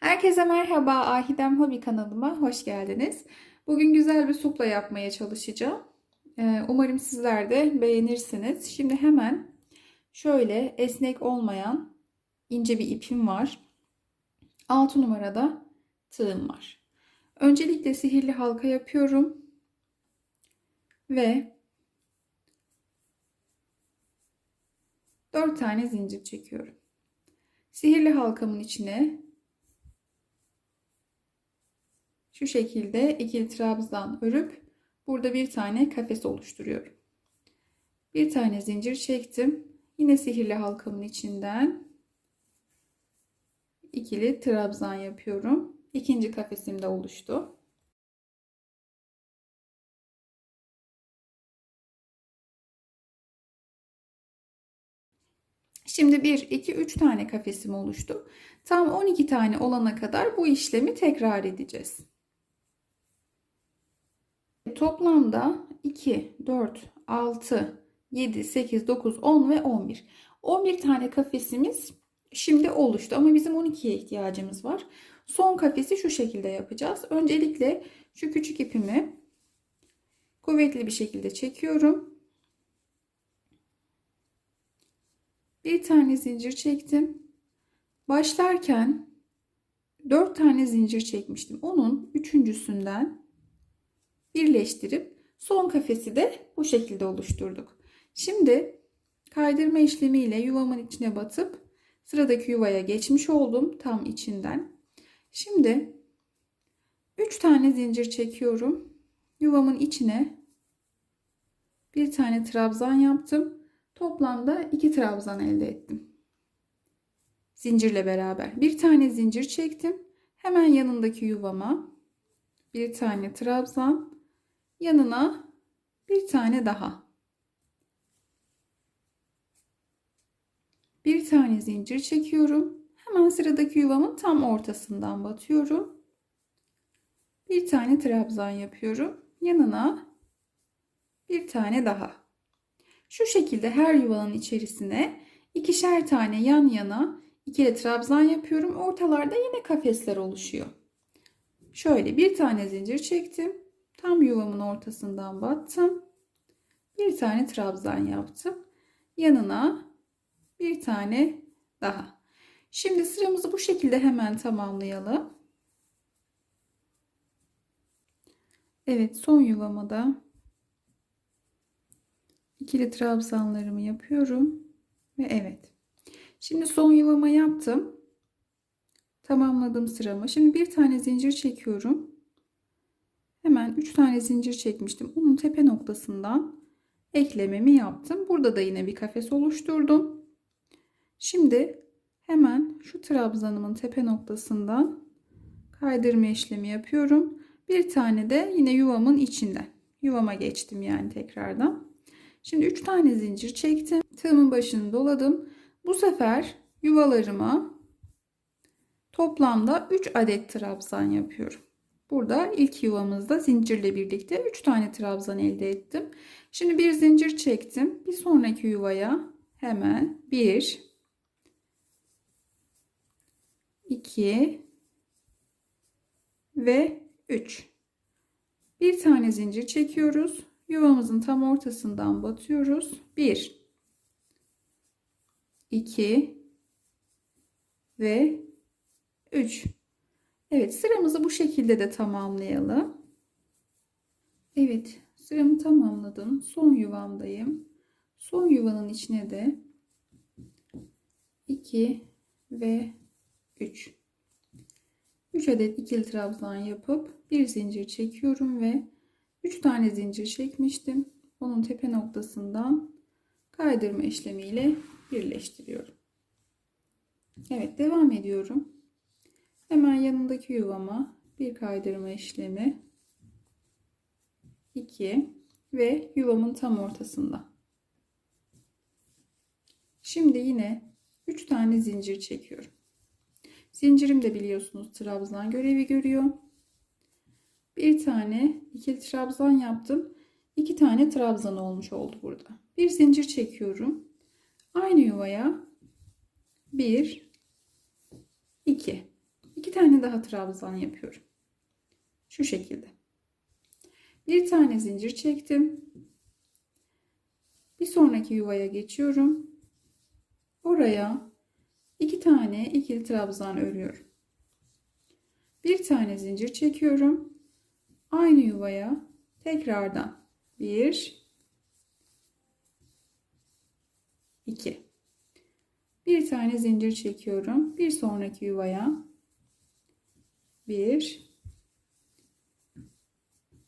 Herkese merhaba, Ahidem Hobi kanalıma hoş geldiniz. Bugün güzel bir supla yapmaya çalışacağım. Ee, Umarım sizler de beğenirsiniz. Şimdi hemen şöyle esnek olmayan ince bir ipim var. 6 numarada tığım var. Öncelikle sihirli halka yapıyorum. Ve 4 tane zincir çekiyorum. Sihirli halkamın içine şu şekilde ikili trabzan örüp burada bir tane kafes oluşturuyorum. Bir tane zincir çektim. Yine sihirli halkamın içinden ikili trabzan yapıyorum. İkinci kafesim de oluştu. Şimdi 1, 2, 3 tane kafesim oluştu. Tam 12 tane olana kadar bu işlemi tekrar edeceğiz. Toplamda 2, 4, 6, 7, 8, 9, 10 ve 11. 11 tane kafesimiz şimdi oluştu ama bizim 12'ye ihtiyacımız var. Son kafesi şu şekilde yapacağız. Öncelikle şu küçük ipimi kuvvetli bir şekilde çekiyorum. Bir tane zincir çektim. Başlarken 4 tane zincir çekmiştim. Onun üçüncüsünden birleştirip son kafesi de bu şekilde oluşturduk. Şimdi kaydırma işlemiyle yuvamın içine batıp sıradaki yuvaya geçmiş oldum tam içinden. Şimdi 3 tane zincir çekiyorum. Yuvamın içine bir tane trabzan yaptım. Toplamda 2 trabzan elde ettim. Zincirle beraber bir tane zincir çektim. Hemen yanındaki yuvama bir tane trabzan yanına bir tane daha. Bir tane zincir çekiyorum. Hemen sıradaki yuvamın tam ortasından batıyorum. Bir tane trabzan yapıyorum. Yanına bir tane daha. Şu şekilde her yuvanın içerisine ikişer tane yan yana ikili trabzan yapıyorum. Ortalarda yine kafesler oluşuyor. Şöyle bir tane zincir çektim. Tam yuvamın ortasından battım. Bir tane trabzan yaptım. Yanına bir tane daha. Şimdi sıramızı bu şekilde hemen tamamlayalım. Evet son yuvama ikili trabzanlarımı yapıyorum. Ve evet. Şimdi son yuvama yaptım. Tamamladım sıramı. Şimdi bir tane zincir çekiyorum. Hemen 3 tane zincir çekmiştim. Onun tepe noktasından eklememi yaptım. Burada da yine bir kafes oluşturdum. Şimdi hemen şu trabzanımın tepe noktasından kaydırma işlemi yapıyorum. Bir tane de yine yuvamın içinden. Yuvama geçtim yani tekrardan. Şimdi 3 tane zincir çektim. Tığımın başını doladım. Bu sefer yuvalarıma toplamda 3 adet trabzan yapıyorum. Burada ilk yuvamızda zincirle birlikte 3 tane trabzan elde ettim. Şimdi bir zincir çektim. Bir sonraki yuvaya hemen 1 2 ve 3. Bir tane zincir çekiyoruz. Yuvamızın tam ortasından batıyoruz. 1 2 ve 3. Evet sıramızı bu şekilde de tamamlayalım. Evet sıramı tamamladım. Son yuvamdayım. Son yuvanın içine de 2 ve 3. 3 adet ikili trabzan yapıp bir zincir çekiyorum ve 3 tane zincir çekmiştim. Onun tepe noktasından kaydırma işlemiyle birleştiriyorum. Evet devam ediyorum. Hemen yanındaki yuvama bir kaydırma işlemi 2 ve yuvamın tam ortasında. Şimdi yine 3 tane zincir çekiyorum. Zincirim de biliyorsunuz trabzan görevi görüyor. Bir tane ikili trabzan yaptım. 2 tane trabzan olmuş oldu burada. Bir zincir çekiyorum. Aynı yuvaya 1 2 iki tane daha trabzan yapıyorum. Şu şekilde. Bir tane zincir çektim. Bir sonraki yuvaya geçiyorum. Oraya iki tane ikili trabzan örüyorum. Bir tane zincir çekiyorum. Aynı yuvaya tekrardan bir, iki. Bir tane zincir çekiyorum. Bir sonraki yuvaya bir,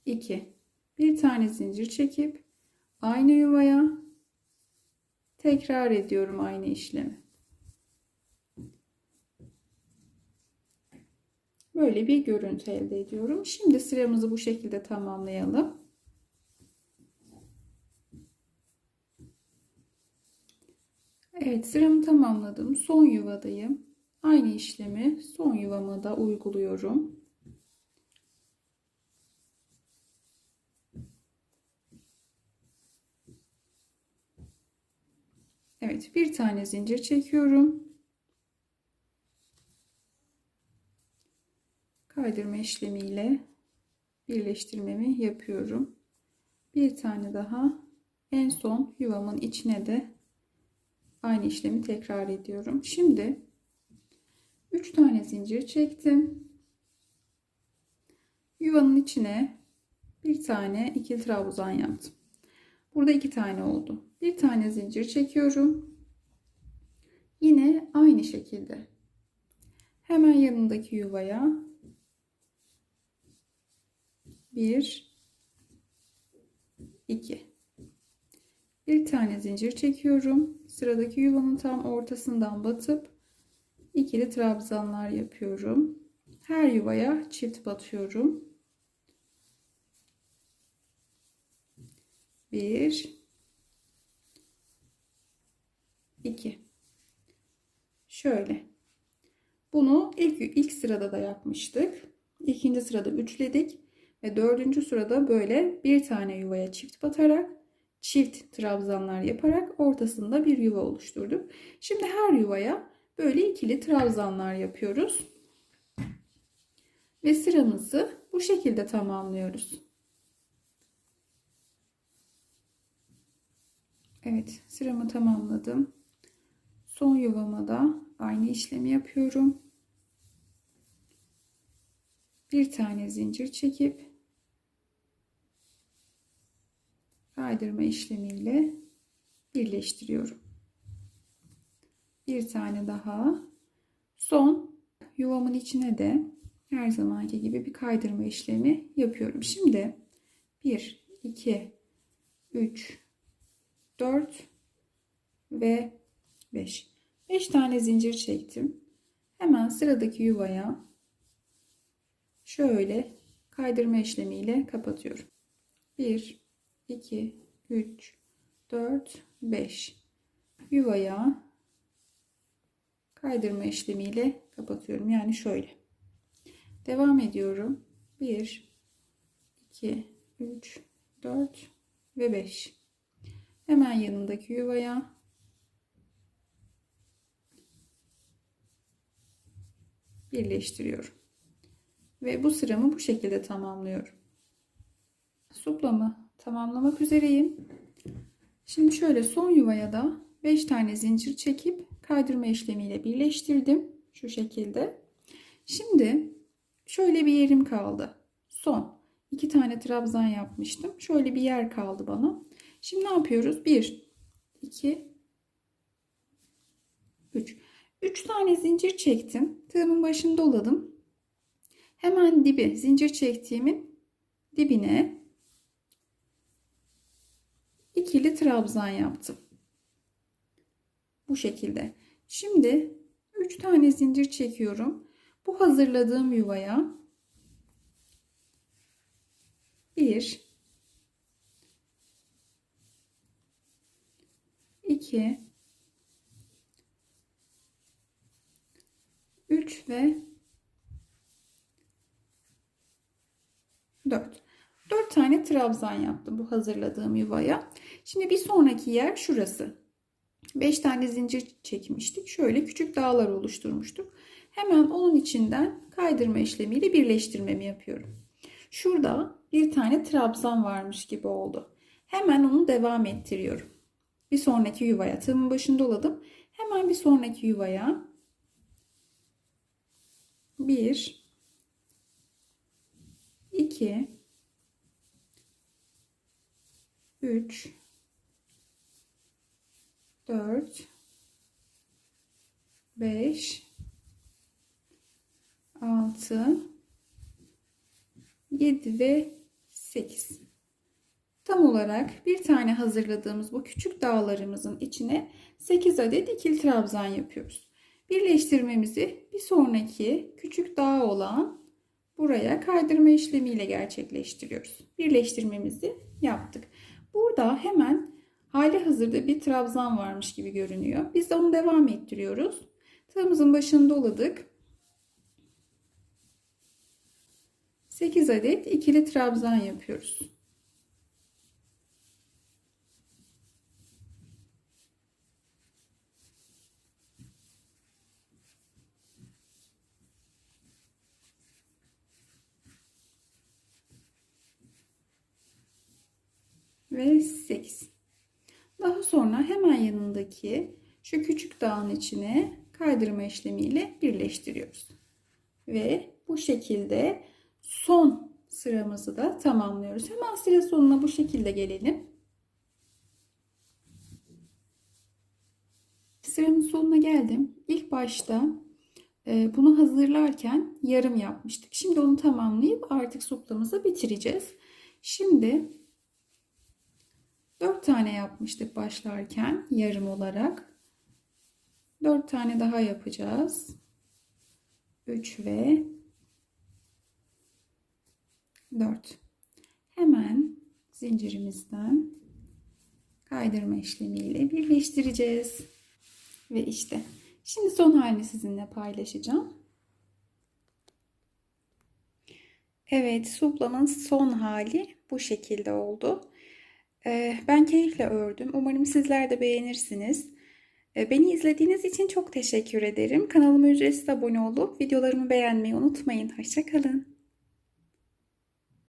iki. Bir tane zincir çekip aynı yuvaya tekrar ediyorum aynı işlemi. Böyle bir görüntü elde ediyorum. Şimdi sıramızı bu şekilde tamamlayalım. Evet sıramı tamamladım. Son yuvadayım. Aynı işlemi son yuvama da uyguluyorum. Evet bir tane zincir çekiyorum. Kaydırma işlemiyle birleştirmemi yapıyorum. Bir tane daha en son yuvamın içine de aynı işlemi tekrar ediyorum. Şimdi 3 tane zincir çektim. Yuvanın içine bir tane ikili trabzan yaptım. Burada iki tane oldu. Bir tane zincir çekiyorum. Yine aynı şekilde hemen yanındaki yuvaya bir iki bir tane zincir çekiyorum. Sıradaki yuvanın tam ortasından batıp ikili trabzanlar yapıyorum. Her yuvaya çift batıyorum. Bir, iki. Şöyle. Bunu ilk, ilk sırada da yapmıştık. İkinci sırada üçledik. Ve dördüncü sırada böyle bir tane yuvaya çift batarak çift trabzanlar yaparak ortasında bir yuva oluşturduk. Şimdi her yuvaya böyle ikili trabzanlar yapıyoruz. Ve sıramızı bu şekilde tamamlıyoruz. Evet sıramı tamamladım. Son yuvama da aynı işlemi yapıyorum. Bir tane zincir çekip kaydırma işlemiyle birleştiriyorum. Bir tane daha. Son yuvamın içine de her zamanki gibi bir kaydırma işlemi yapıyorum. Şimdi 1, 2, 3, 4 ve 5. 5 tane zincir çektim. Hemen sıradaki yuvaya şöyle kaydırma işlemiyle kapatıyorum. 1 2 3 4 5 yuvaya kaydırma işlemiyle kapatıyorum. Yani şöyle. Devam ediyorum. 1 2 3 4 ve 5. Hemen yanındaki yuvaya birleştiriyorum. Ve bu sıramı bu şekilde tamamlıyorum. Suplamı tamamlamak üzereyim. Şimdi şöyle son yuvaya da 5 tane zincir çekip kaydırma işlemiyle birleştirdim. Şu şekilde. Şimdi şöyle bir yerim kaldı. Son. 2 tane trabzan yapmıştım. Şöyle bir yer kaldı bana. Şimdi ne yapıyoruz? 1, 2, 3. 3 tane zincir çektim. Tığımın başını doladım. Hemen dibi zincir çektiğimin dibine ikili trabzan yaptım. Bu şekilde. Şimdi 3 tane zincir çekiyorum. Bu hazırladığım yuvaya 1 2 3 ve 4. 4 tane trabzan yaptım bu hazırladığım yuvaya. Şimdi bir sonraki yer şurası. 5 tane zincir çekmiştik. Şöyle küçük dağlar oluşturmuştuk. Hemen onun içinden kaydırma işlemiyle birleştirmemi yapıyorum. Şurada bir tane trabzan varmış gibi oldu. Hemen onu devam ettiriyorum. Bir sonraki yuvaya tığımın başında doladım. Hemen bir sonraki yuvaya bir, iki, üç, dört, beş, altı, yedi ve sekiz. Tam olarak bir tane hazırladığımız bu küçük dağlarımızın içine 8 adet ikili trabzan yapıyoruz. Birleştirmemizi bir sonraki küçük dağ olan buraya kaydırma işlemiyle gerçekleştiriyoruz. Birleştirmemizi yaptık. Burada hemen hali hazırda bir trabzan varmış gibi görünüyor. Biz de onu devam ettiriyoruz. Tığımızın başını doladık. 8 adet ikili trabzan yapıyoruz. ve 8. Daha sonra hemen yanındaki şu küçük dağın içine kaydırma işlemiyle birleştiriyoruz. Ve bu şekilde son sıramızı da tamamlıyoruz. Hemen sıra sonuna bu şekilde gelelim. Sıramın sonuna geldim. İlk başta e, bunu hazırlarken yarım yapmıştık. Şimdi onu tamamlayıp artık suplamızı bitireceğiz. Şimdi 4 tane yapmıştık başlarken yarım olarak. 4 tane daha yapacağız. 3 ve 4. Hemen zincirimizden kaydırma işlemiyle birleştireceğiz. Ve işte şimdi son halini sizinle paylaşacağım. Evet, suplamın son hali bu şekilde oldu. Ee, ben keyifle ördüm. Umarım sizler de beğenirsiniz. Ee, beni izlediğiniz için çok teşekkür ederim. Kanalıma ücretsiz abone olup videolarımı beğenmeyi unutmayın. Hoşçakalın.